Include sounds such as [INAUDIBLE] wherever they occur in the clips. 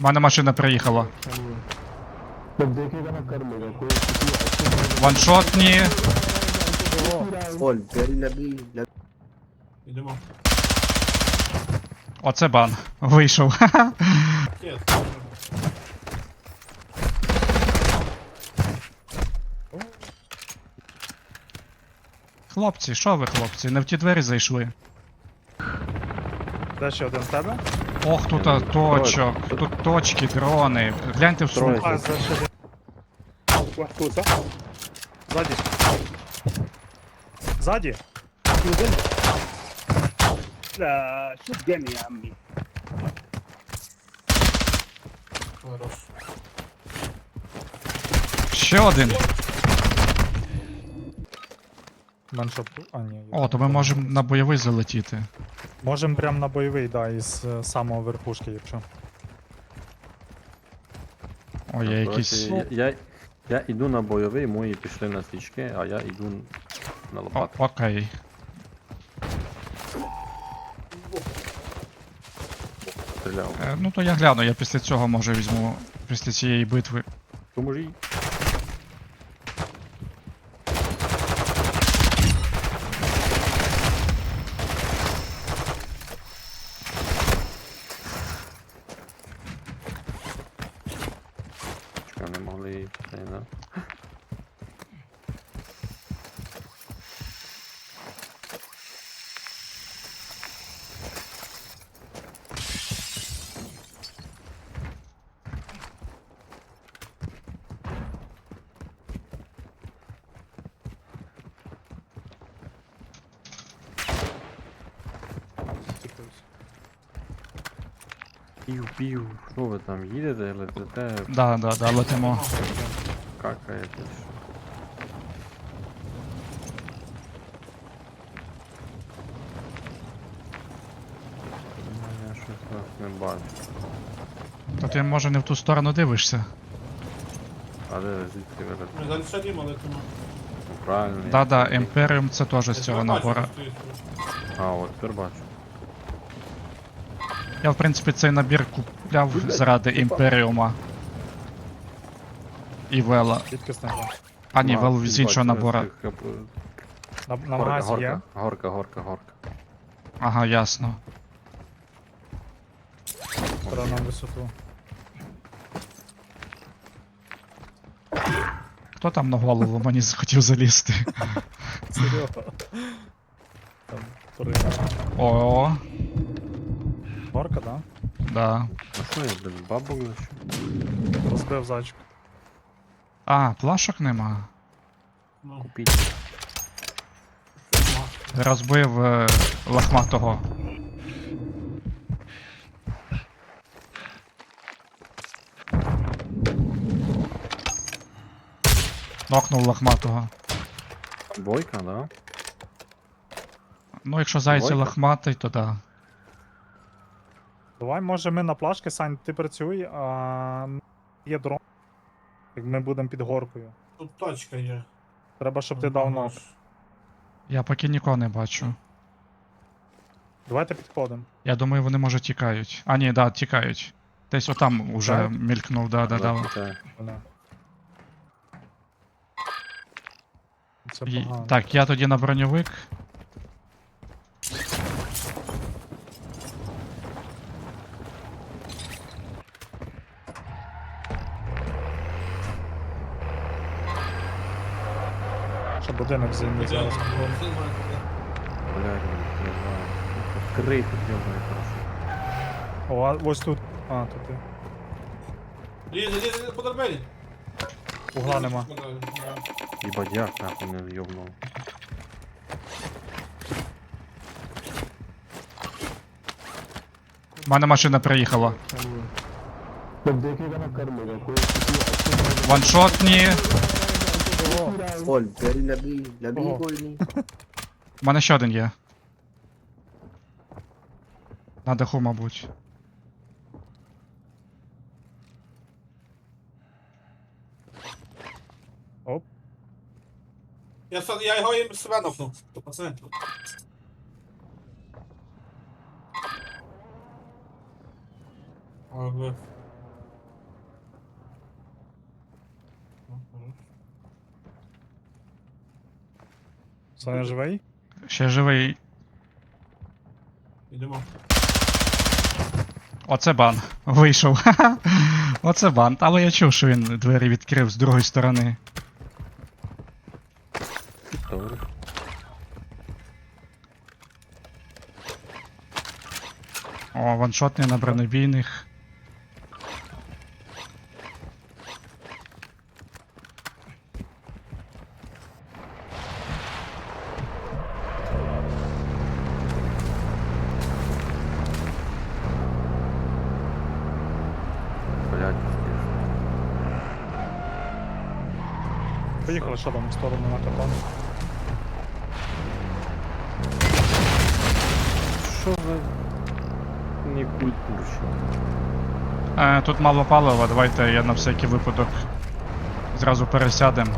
У мене машина приїхала. Ваншотні. Оль, Оце бан. Вийшов. [LAUGHS] Хлопці, що ви, хлопці? Не в ті двері зайшли. Це ще один в тебе? Ох, тут а, точок, тут точки, дрони. Гляньте в сумку. А, за ще. Тут, а? Ззаді. Ззаді? Один. Хорош. Ще один. Менше... А, ні. О, то ми можемо на бойовий залетіти. Можемо прям на бойовий, да, із е, самого верхушки, якщо. О, є якісь. Коротше, Я, я, я іду на бойовий, мої пішли на свічки, а я іду на О, лопату. окей. Стріляв. Е, ну то я гляну, я після цього може візьму. Після цієї битви. Поможіть. Чекай, не могли це, да? Пів, пів, що ви там їдете, летите, Да, да, да, летимо. какаєте? Ну, Я щось вас не бачу. То ти може не в ту сторону дивишся. А де звідки ви летите? Ми далі ще Діма летимо. Ну, Правильно. Да, да, Імперіум це теж з цього бачу, набору. А, от тепер бачу. Я в принципі цей набір купляв заради Імперіума. І Вела. А ні, Вел з іншого набора. е, На, на Горка, магазі є? горка, горка, горка, горка. Ага, ясно. Треба нам висоту. Хто там на голову мені захотів залізти? Серйозно. Там порина. О, Горка, да? да. А що я, блін, бабок лишу? Розбив зайчик. А, плашок нема. Ну, Купіть. Розбив е, лохматого. Нокнув лохматого. Бойка, да? Ну, якщо зайці Двойка? лохматий, то да. Давай, може, ми на плашки, Сань, ти працюй, а є дрон. Як ми будемо під горкою. Тут точка є. Треба, щоб ти дав ног. Я поки нікого не бачу. Давайте підходимо. Я думаю, вони може тікають. А, ні, да, тікають. Десь отам уже Тікають? мількнув, да, да, да. Це Бля. Це І- погано. Так, я тоді на броньовик. Щоб будинок зимний зараз. Блядь, не знаю. Прошу. О, а ось тут. А, тут ти. Лізе, лізе, по драбині. Угла нема. Їбать, як нахуй не йобнув. У мене машина приїхала. जब о, Оль, бери набій, набій Ого. вольний. У мене ще один є. На даху, мабуть. Оп. Я, со- я його їм себе нокнув. То пацани. Саня живий? Ще живий. Йдемо. Оце бан. Вийшов. [LAUGHS] Оце бан. Але я чув, що він двері відкрив з другої сторони. Добре. О, ваншотний на бронебійних. Блядь, Поїхали, що там в сторону на катан. Що за... Не культурщик. Е, тут мало палива, давайте я на всякий випадок зразу пересядем.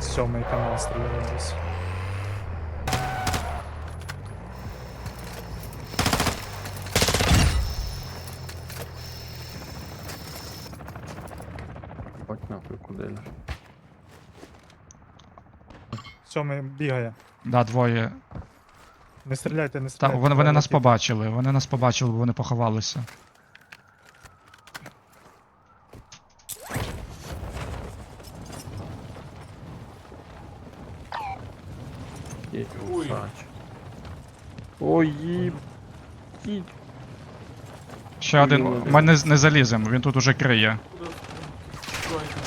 Сьомий канал стріляє десь. Нахуй. Сьомий бігає. Да, двоє. Не стріляйте, не Та, стріляйте. вони, вони нас побачили, вони нас побачили, бо вони поховалися. Їдь, Ой. усач. Ой, їб... Ще один. Ми не, не заліземо, він тут уже криє. Куди? Тройка.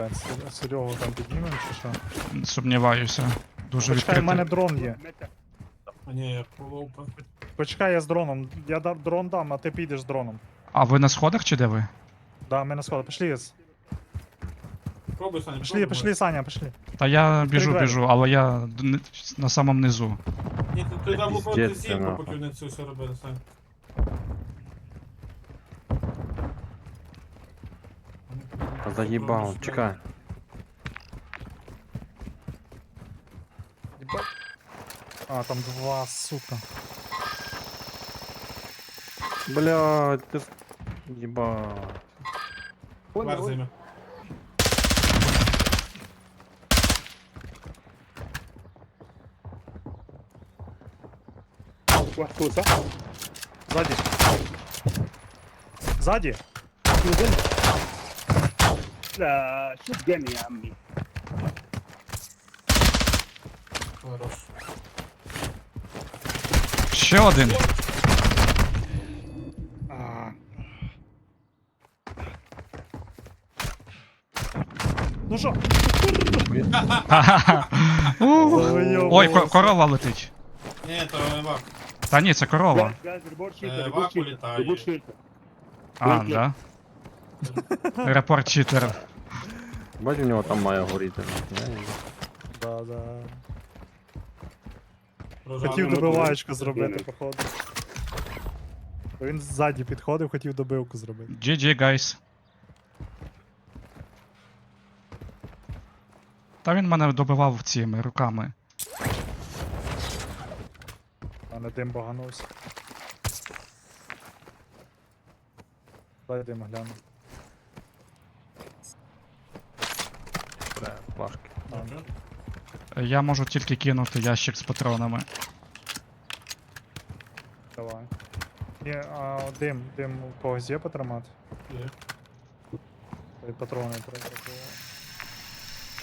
Блядь, Серегу там піднімемо чи що? Сумніваюся. Дуже Почекай, в мене дрон є. А ні, я половка. Почекай, я з дроном. Я да- дрон дам, а ти підеш з дроном. А ви на сходах чи де ви? Да, ми на сходах. Пішли. Єс. Пробуй, Саня, Пішли, пробуй. пішли, Саня, пішли. Та я біжу, двері. біжу, але я д- не- на самому низу. Ні, ти, ти там був це, зімку, нахуй. поки вони це все робили, Сань. Та заїбав, чекай. А, там два, сука. Блядь, ти... с- Єбать. Вар займе. Сзади. Сзади. لا شو الدنيا يا عمي Хорош. Ще один. А. Ну що? [LAUGHS] Ой, ко- корова летить. Ні, то вак. Та ні, це корова. قاعد قاعد ريبورت آه، شيلتر باكو ريبورت اللي شيلتر تعال. ريبورت شيلتر А, да. Репорт читер. Бать у нього там має горіти. Да, да. Хотів добиваєчку зробити, походу. Він ззаді підходив, хотів добивку зробити. GG, guys. Та він мене добивав цими руками. А не дим баганувся. Дай дим гляну. Флажки. Я можу тільки кинути ящик з патронами. Давай. Є, а дим, дим у когось є потримати? Є. Ой, Патрони треба.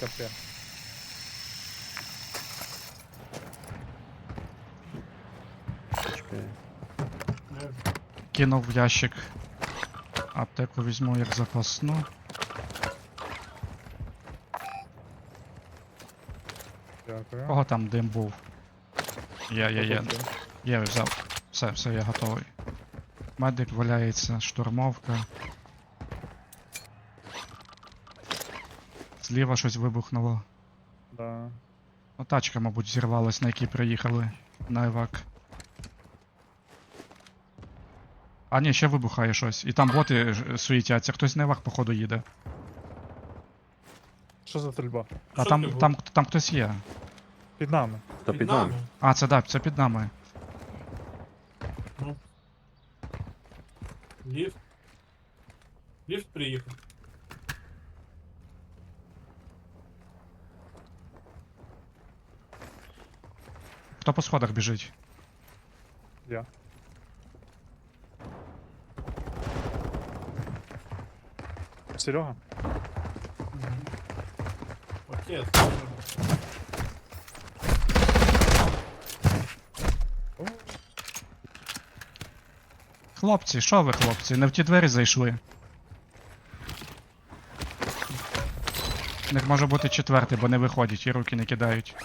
Капець. Чекай. Кинув в ящик. Аптеку візьму як запасну. Дякую. Кого там дим був? Є. Отут дим. Є, взяв. Все, все, я готовий. Медик валяється, штурмовка. Зліва щось вибухнуло. Да. Ну, тачка, мабуть, зірвалась, на якій приїхали на евак. А ні, ще вибухає щось. І там боти суїтяться. Хтось на евак, походу, їде. Що за стрільба? А там, там, там хтось є. Під нами. То під нами. А, це да, це під нами. Ліфт. Ліфт приїхав. Хто по сходах біжить? Я. Серега? Окей. Хлопці, що ви, хлопці? Не в ті двері зайшли. У них може бути четвертий, бо не виходять і руки не кидають.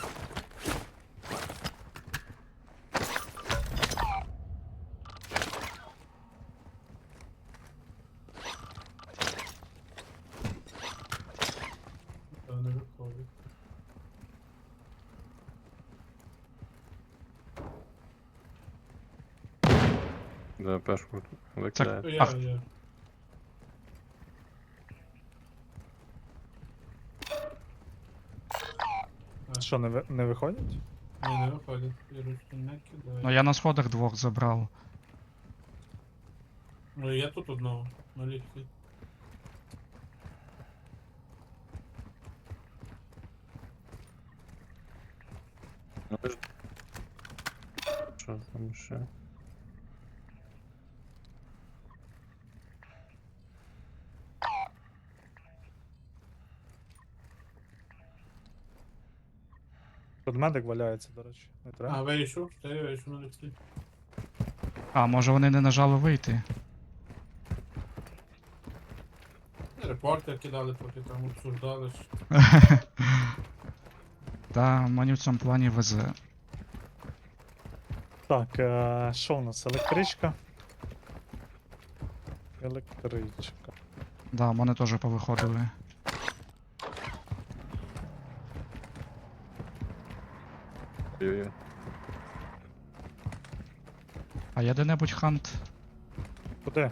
Та не виходить. Да, пешку викидає. Я, Ах. я. Що, не, ви- не виходять? Ні, не виходить. Не кидаю. Ну я на сходах двох забрав. Ну я тут одного. На ліфті. Ну, ж- Що там ще? Тут медик валяється, до речі. Не треба. А, вийшов? Та я вийшов на ліфті. А, може вони не нажали вийти. Репортер кидали, поки там обсуждали. ж. [LAUGHS] Та мені в цьому плані везе. Так, е, що у нас? Електричка. Електричка. Да, в мене теж повиходили. Ой-ой-ой. А є де-небудь хант? Куди?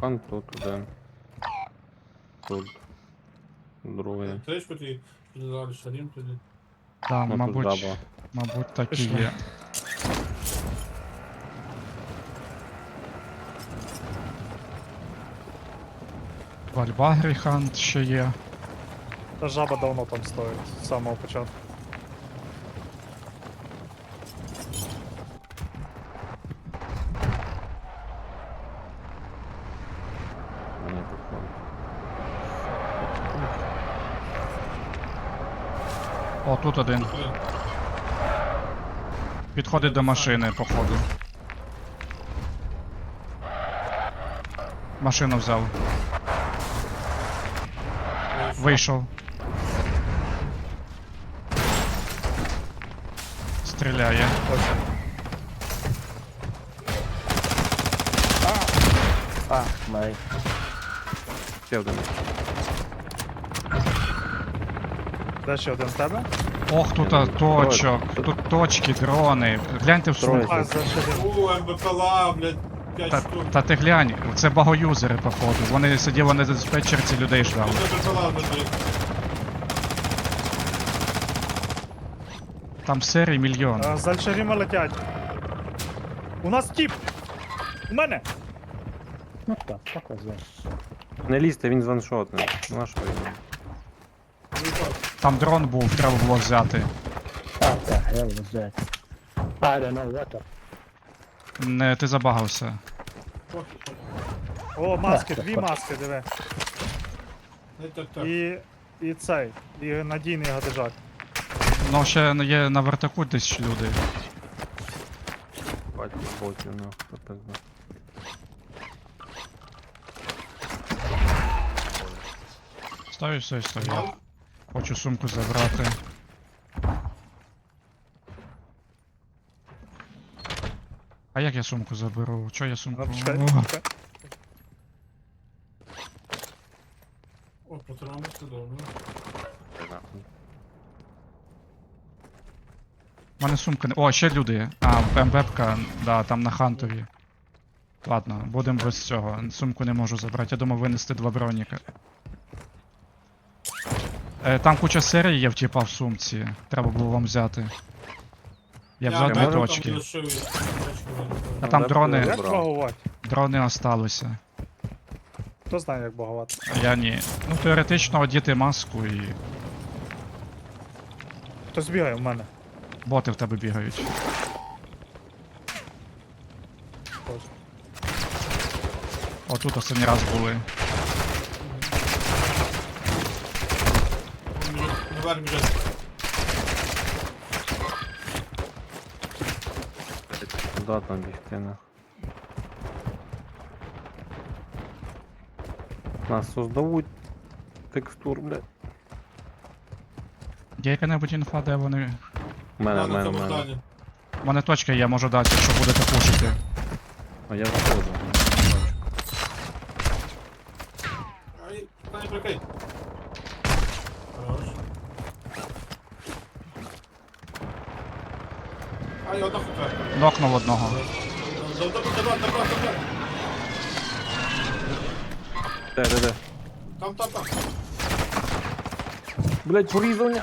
Хан тут, де. Тут. Другий. Електричку ти піддали шарім тоді. Да, Ну, тут мабуть, жаба. мабуть, так і Пішли. є. В Альбагрі хант ще є. Та жаба давно там стоїть, з самого початку. Мені походу. О, тут один. Підходить до машини, походу. Машину взяв. вийшов. Стріляє. Ah, my. Ще. Де ще один в тебе? Ох, тут а, точок. Тут точки, дрони. Гляньте в сумку. А, за ще один. У, МБПЛА, блядь, 5 Та, штук. та ти глянь, це багоюзери, походу. Вони сиділи на диспетчерці, людей ждали. Тут МБПЛА лежить. Там серій мільйон. А, з Альшаріма летять. У нас тіп! У мене! Fuck was that? Не лізьте, він званшотний. Ну а що він? Там дрон був, треба було взяти. What the hell was that? I don't know what the. Не, ти забагався. О, маски, дві маски, диви. Так. І. І цей. І надійний гадежак. Ну, ще є на вертаку десь люди. Бать, ботів, ну, хто пизда. Стою, стою, стою. Хочу сумку забрати. А як я сумку заберу? Чо я сумку? О. Патрони це добре. У мене сумка не. О, ще люди. А, МВПка, да, там на хантові. Ладно, будемо без цього. Сумку не можу забрати. Я думав винести два броніка. Е, там куча серій є в тіпа в сумці. Треба було вам взяти. Я взяв дві точки. А там дрони. Як. Дрони осталися. Хто знає, як багувати. Я ні. Ну, теоретично одіти маску і Хтось бігає в мене. боти в тебе бігають. Отут останній раз були. Біжить. Куда там бігти на? Нас создавуть текстур, блядь. Є яка-небудь інфа, де вони. У мене, в мене, в мене. У мене точка є, можу дати, якщо будете пушити. А я виходжу. Ай, не прикрий. Хорош. Ай, одна хука. Нокнув одного. Де, де, де? Там, там, там. Блядь, порізання!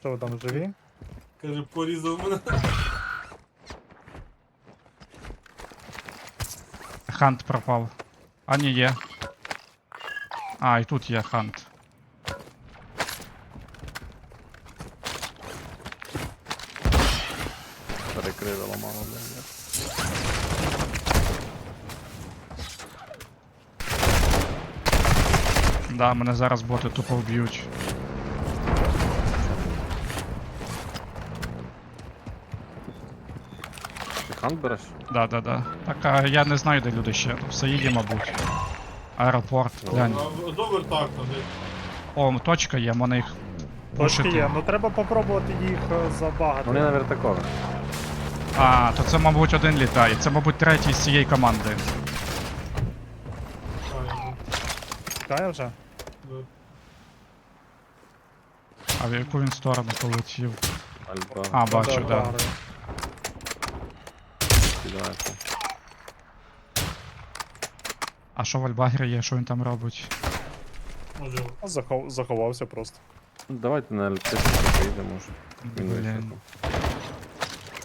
Що ви там живі? Каже, порізав мене. Хант пропав. А ні, є. А, і тут є хант. Перекрили, ламало, блядь. Да, мене зараз боти тупо вб'ють. Ти хант береш? Да, да, да. Так, а я не знаю, де люди ще. В Саїді, мабуть. Аеропорт. Глянь. Добре так. О, точка є, можна їх Точки пушити. є, ну треба попробувати їх е, забагати. Вони на вертакові. А, то це, мабуть, один літає. Це, мабуть, третій з цієї команди. Чекає вже? А в яку він сторону полетів? Альба. А, бачу, да. граю. А що в Альбагрі є, що він там робить? Захов... заховався просто. Давайте на електричку поїдемо, може. Він Блін. високо.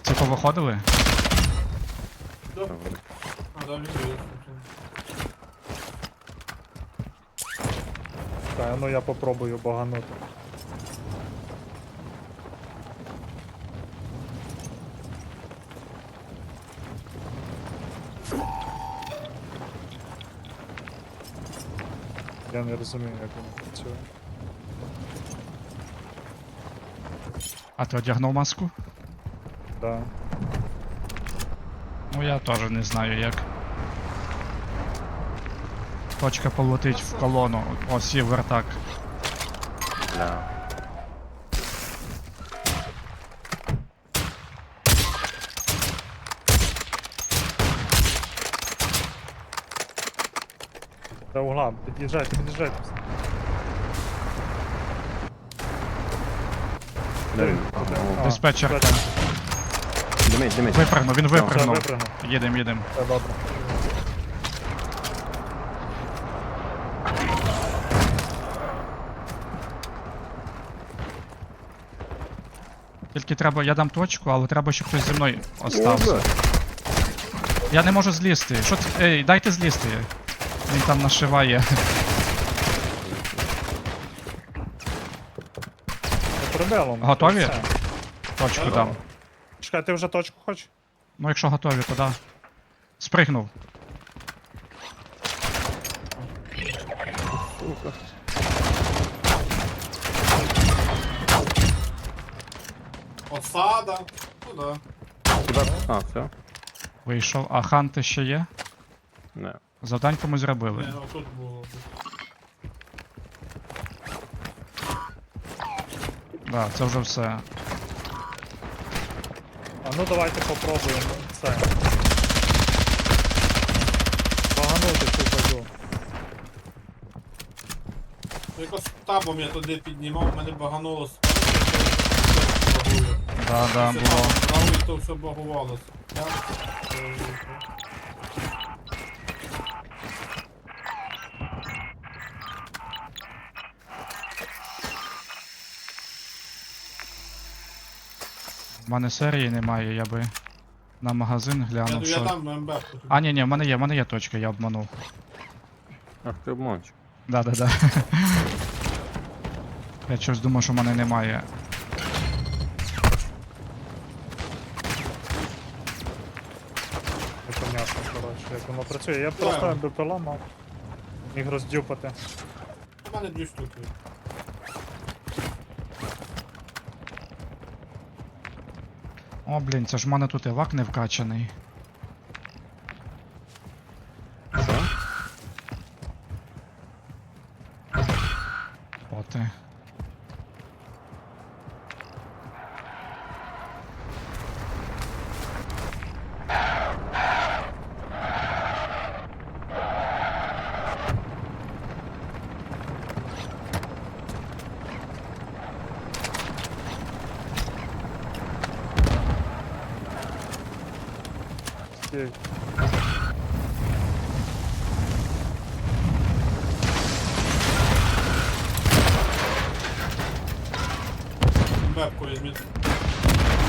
Ці повиходили? Добре. а, да, відкрию. Чекає, ну я попробую баганути. Я не розумію, як воно працює. А ти одягнув маску? Да. Ну я теж не знаю як. Точка полетить в колону. О, сів вертак. Бля. До угла, під'їжджайте, під'їжджайте. Диспетчер. диспетчер. Димить, димить. Випрыгнув, він Все, випрыгнув. випрыгнув. Їдем, їдем. Все добре. Тільки треба, я дам точку, але треба, щоб хтось зі мною О, остався. бля. Я не можу злізти. Що це? Ей, дайте злізти. Він там нашиває. Прибилом. Готові? Все. Точку дам. Чекай, ти вже точку хочеш? Ну, якщо готові, то да. Спригнув. Осада. Ну да. Куда? А, все? Вийшов. А ханти ще є? Не. Завдань комусь зробили. Не, отут було. Да, це вже все. А ну давайте попробуємо це. Баганути цю базу. Якось табом я туди піднімав, мене багануло. Да, да, було. Правий то все багувалося. Я- е, В мене серії немає, я би на магазин Я, глянув. я що... дам МБ. А, ні, ні, в мене є, в мене є точка, я обманув. Ах ти обманчик. Да, да, да. [LAUGHS] Я щось думав, що в мене немає. Непонятно, коротше, як воно працює. Я просто БПЛА мав. Міг роздюпати. У мене дві штуки. О, блін, це ж в мене тут евак не вкачаний. Поти.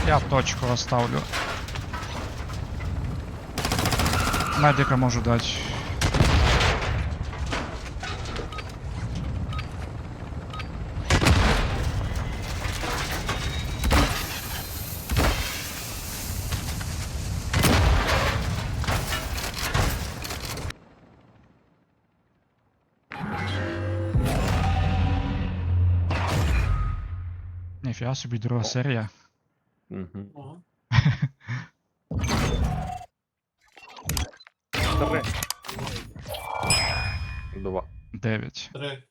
Я точку оставлю. Медика можу дати. Ніфіга собі друга серія. Угу. Ага. Три. Два. Дев'ять. Три.